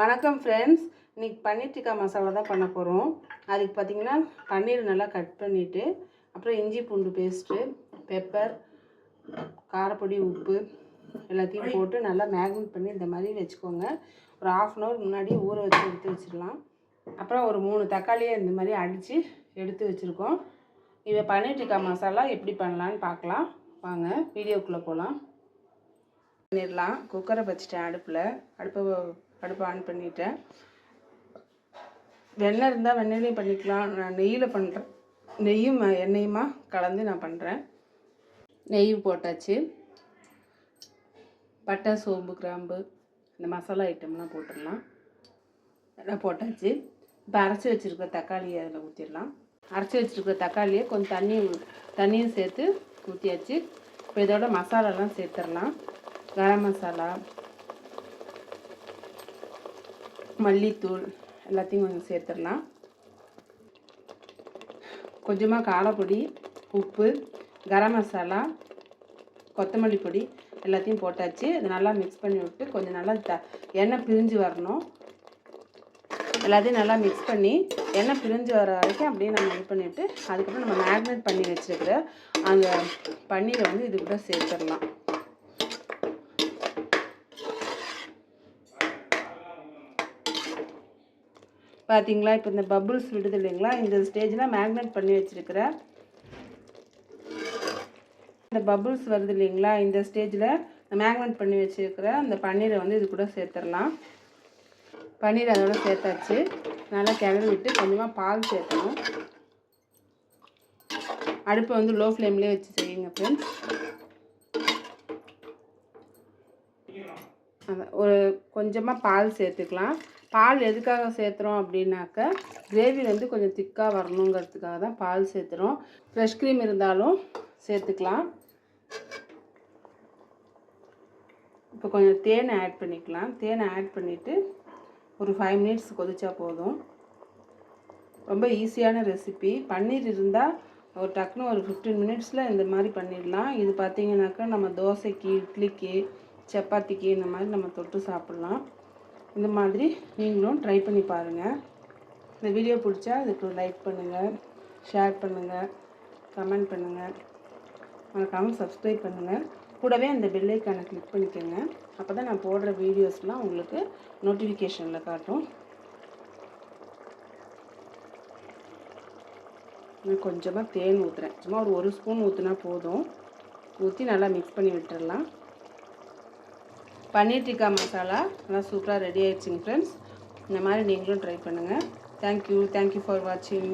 வணக்கம் ஃப்ரெண்ட்ஸ் இன்றைக்கி பன்னீர் டிக்கா மசாலா தான் பண்ண போகிறோம் அதுக்கு பார்த்தீங்கன்னா பன்னீர் நல்லா கட் பண்ணிவிட்டு அப்புறம் இஞ்சி பூண்டு பேஸ்ட்டு பெப்பர் காரப்பொடி உப்பு எல்லாத்தையும் போட்டு நல்லா மேக்னேட் பண்ணி இந்த மாதிரி வச்சுக்கோங்க. ஒரு ஆஃப் அன் ஹவர் முன்னாடி ஊற வச்சு எடுத்து வச்சிடலாம். அப்புறம் ஒரு மூணு தக்காளியை இந்த மாதிரி அடித்து எடுத்து வச்சுருக்கோம். இதை பன்னீர் டிக்கா மசாலா எப்படி பண்ணலான்னு பார்க்கலாம். வாங்க வீடியோக்குள்ளே போகலாம் பண்ணிடலாம். குக்கரை வச்சுட்டேன் அடுப்பில். அடுப்பை அடுப்பை ஆன் பண்ணிட்டேன். வெண்ணெய் இருந்தால் வெண்ணெயிலையும் பண்ணிக்கலாம். நான் நெய்யில் பண்ணுறேன் நெய்யும் ம- எண்ணெயுமா கலந்து நான் பண்ணுறேன் நெய் போட்டாச்சு. பட்டை சோம்பு கிராம்பு இந்த மசாலா ஐட்டம்லாம் போட்டுடலாம். எல்லாம் போட்டாச்சு. இப்போ அரைச்சி வச்சுருக்க தக்காளியை அதில் ஊற்றிடலாம் அரைச்சி வச்சுருக்க தக்காளியை கொஞ்சம் தண்ணி தண்ணியும் சேர்த்து ஊற்றியாச்சு இப்போ இதோட மசாலாலாம் சேர்த்துடலாம். கரம் மசாலா மல்லித்தூள் எல்லாத்தையும் கொஞ்சம் சேர்த்துடலாம். கொஞ்சமாக காரப்பொடி உப்பு கரம் மசாலா கொத்தமல்லி பொடி எல்லாத்தையும் போட்டாச்சு. இது நல்லா மிக்ஸ் பண்ணி விட்டு கொஞ்சம் நல்லா த எண்ணெய் பிரிஞ்சு வரணும். எல்லாத்தையும் நல்லா மிக்ஸ் பண்ணி எண்ணெய் பிரிஞ்சு வர வரைக்கும் அப்படியே நம்ம இது பண்ணிவிட்டு அதுக்கப்புறம் நம்ம மேக்னேட் பண்ணி வச்சுருக்கிற அந்த பன்னீரை வந்து இது கூட சேர்த்துடலாம். பார்த்தீங்களா இப்போ இந்த பபுள்ஸ் விடுது இல்லைங்களா? இந்த ஸ்டேஜில் மேக்னெட் பண்ணி வச்சுருக்கிறேன் இந்த பபுள்ஸ் வருது இல்லைங்களா? இந்த ஸ்டேஜில் மேக்னெட் பண்ணி வச்சுருக்கிற அந்த பன்னீரை வந்து இது கூட சேர்த்துடலாம். பன்னீர் அதோட சேர்த்தாச்சு. நல்லா கிளறி விட்டு கொஞ்சமாக பால் சேர்த்தணும் அடுப்பை வந்து லோ ஃப்ளேம்லேயே வச்சு செய்யுங்க ஃப்ரெண்ட்ஸ் ஒரு கொஞ்சமாக பால் சேர்த்துக்கலாம். பால் எதுக்காக சேர்த்துறோம் அப்படின்னாக்க கிரேவி வந்து கொஞ்சம் திக்காக வரணுங்கிறதுக்காக தான் பால் சேர்த்துறோம். ஃப்ரெஷ் க்ரீம் இருந்தாலும் சேர்த்துக்கலாம். இப்போ கொஞ்சம் தேனை ஆட் பண்ணிக்கலாம். தேனை ஆட் பண்ணிவிட்டு ஒரு ஃபைவ் மினிட்ஸ் கொதிச்சா போதும். ரொம்ப ஈஸியான ரெசிபி பன்னீர் இருந்தால் ஒரு டக்குன்னு ஒரு ஃபிஃப்டீன் மினிட்ஸில் இந்த மாதிரி பண்ணிடலாம். இது பார்த்திங்கனாக்கா நம்ம தோசைக்கு இட்லிக்கு சப்பாத்திக்கு இந்த மாதிரி நம்ம தொட்டு சாப்பிட்லாம். இந்த மாதிரி நீங்களும் ட்ரை பண்ணி பாருங்கள் இந்த வீடியோ பிடிச்சா அதுக்கு லைக் பண்ணுங்கள் ஷேர் பண்ணுங்கள் கமெண்ட் பண்ணுங்கள் மறக்காமல் சப்ஸ்கிரைப் பண்ணுங்கள் கூடவே அந்த பெல் கிளிக் பண்ணிக்கோங்க. அப்போ தான் நான் போடுற வீடியோஸ்லாம் உங்களுக்கு நோட்டிஃபிகேஷனில் காட்டும். நான் கொஞ்சமாக தேன் ஊற்றுறேன் சும்மா ஒரு ஒரு ஸ்பூன் ஊற்றினா போதும். ஊற்றி நல்லா மிக்ஸ் பண்ணி விட்டுடலாம் பன்னீர் டிக்கா மசாலா. நல்லா சூப்பராக ரெடி ஆயிடுச்சுங்க ஃப்ரெண்ட்ஸ் இந்த மாதிரி நீங்களும் ட்ரை பண்ணுங்கள் தேங்க்யூ தேங்க்யூ ஃபார் வாட்சிங்